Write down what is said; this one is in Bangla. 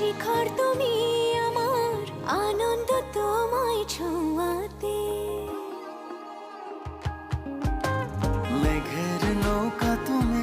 শিখর তো